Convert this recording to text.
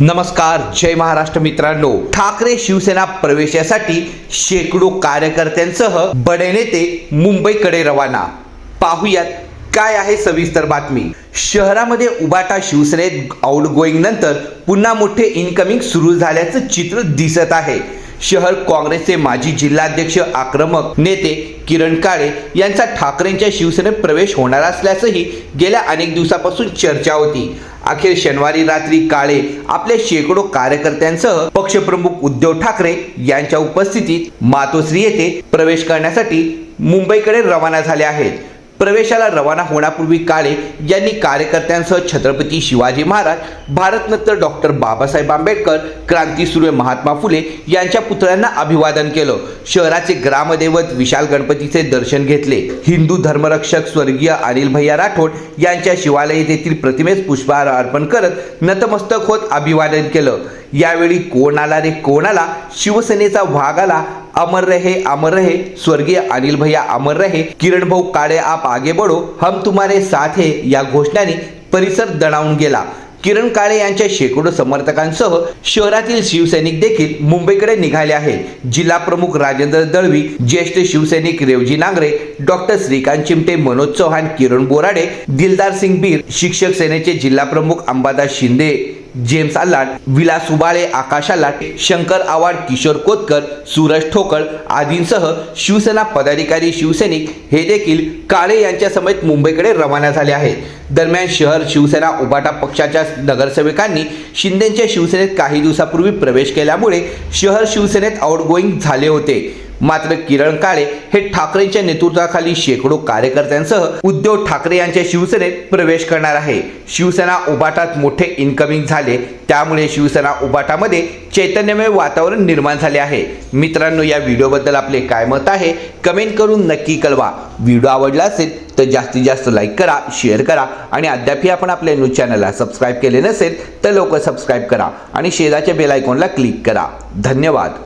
नमस्कार जय महाराष्ट्र मित्रांनो. ठाकरे शिवसेना प्रवेशासाठी शेकडो कार्यकर्त्यांसह बडे नेते मुंबईकडे रवाना. पाहुयात काय आहे सविस्तर बातमी. शहरामध्ये उबाटा शिवसेनेत आउट गोईंग नंतर पुन्हा मोठे इनकमिंग सुरू झाल्याचं चित्र दिसत आहे. शहर काँग्रेसचे माजी जिल्हाध्यक्ष आक्रमक नेते किरण काळे यांचा ठाकरेंच्या शिवसेनेत प्रवेश होणार असल्याचंही गेल्या अनेक दिवसापासून चर्चा होती. अखेर शनिवारी रात्री काळे आपल्या शेकडो कार्यकर्त्यांसह पक्षप्रमुख उद्धव ठाकरे यांच्या उपस्थितीत मातोश्री येथे प्रवेश करण्यासाठी मुंबईकडे रवाना झाले आहेत. प्रवेशाला रवाना होण्यापूर्वी काळे यांनी कार्यकर्त्यांसह छत्रपती शिवाजी महाराज भारतनंतर डॉक्टर बाबासाहेब आंबेडकर क्रांतीसूर्य महात्मा फुले यांच्या पुतळ्यांना अभिवादन केलं. शहराचे ग्रामदैवत विशाल गणपतीचे दर्शन घेतले. हिंदू धर्मरक्षक स्वर्गीय अनिल भैया राठोड यांच्या शिवालय येथील प्रतिमेस पुष्पहार अर्पण करत नतमस्तक होत अभिवादन केलं. यावेळी कोण आला रे कोण आला शिवसेनेचा वाघ आला अमर रहे अमर रहे. स्वर्गीय अनिल भैया अमर रहे. किरण भाऊ काळे आप आगे बढो. हम तुम्हारे साथ है या घोषणाने परिसर दणावून गेला. किरण काळे यांच्या शेकडो समर्थकांसह शहरातील शिवसैनिक देखील मुंबईकडे निघाले आहेत. जिल्हा प्रमुख राजेंद्र दळवी ज्येष्ठ शिवसैनिक रेवजी नांगरे डॉक्टर श्रीकांत चिमटे मनोज चव्हाण किरण बोराडे दिलदार सिंग बीर शिक्षक सेनेचे जिल्हा प्रमुख अंबादास शिंदे जेम्स आल्लाट विलास उबाळे आकाश आल्लाट शंकर आवाड किशोर कोतकर सूरज ठोकळ आदींसह शिवसेना पदाधिकारी शिवसैनिक हे देखील काळे यांच्या समेत मुंबईकडे रवाना झाले आहेत. दरम्यान शहर शिवसेना उबाटा पक्षाच्या नगरसेवकांनी शिंदेच्या शिवसेनेत काही दिवसापूर्वी प्रवेश केल्यामुळे शहर शिवसेनेत आउटगोईंग झाले होते. मात्र किरण काळे हे ठाकरेंच्या नेतृत्वाखाली शेकडो कार्यकर्त्यांसह उद्धव ठाकरे यांच्या शिवसेनेत प्रवेश करणार आहे. शिवसेना उबाटात मोठे इन्कमिंग झाले. त्यामुळे शिवसेना उबाटामध्ये चैतन्यमय वातावरण निर्माण झाले आहे. मित्रांनो या व्हिडिओबद्दल आपले काय मत आहे? कमेंट करून नक्की कळवा. व्हिडिओ आवडला असेल तर जास्तीत जास्त लाईक करा शेअर करा आणि अद्यापही आपण आपल्या न्यूज चॅनलला सबस्क्राईब केले नसेल तर लवकर सबस्क्राईब करा आणि शेजारच्या बेल आयकॉनला क्लिक करा. धन्यवाद.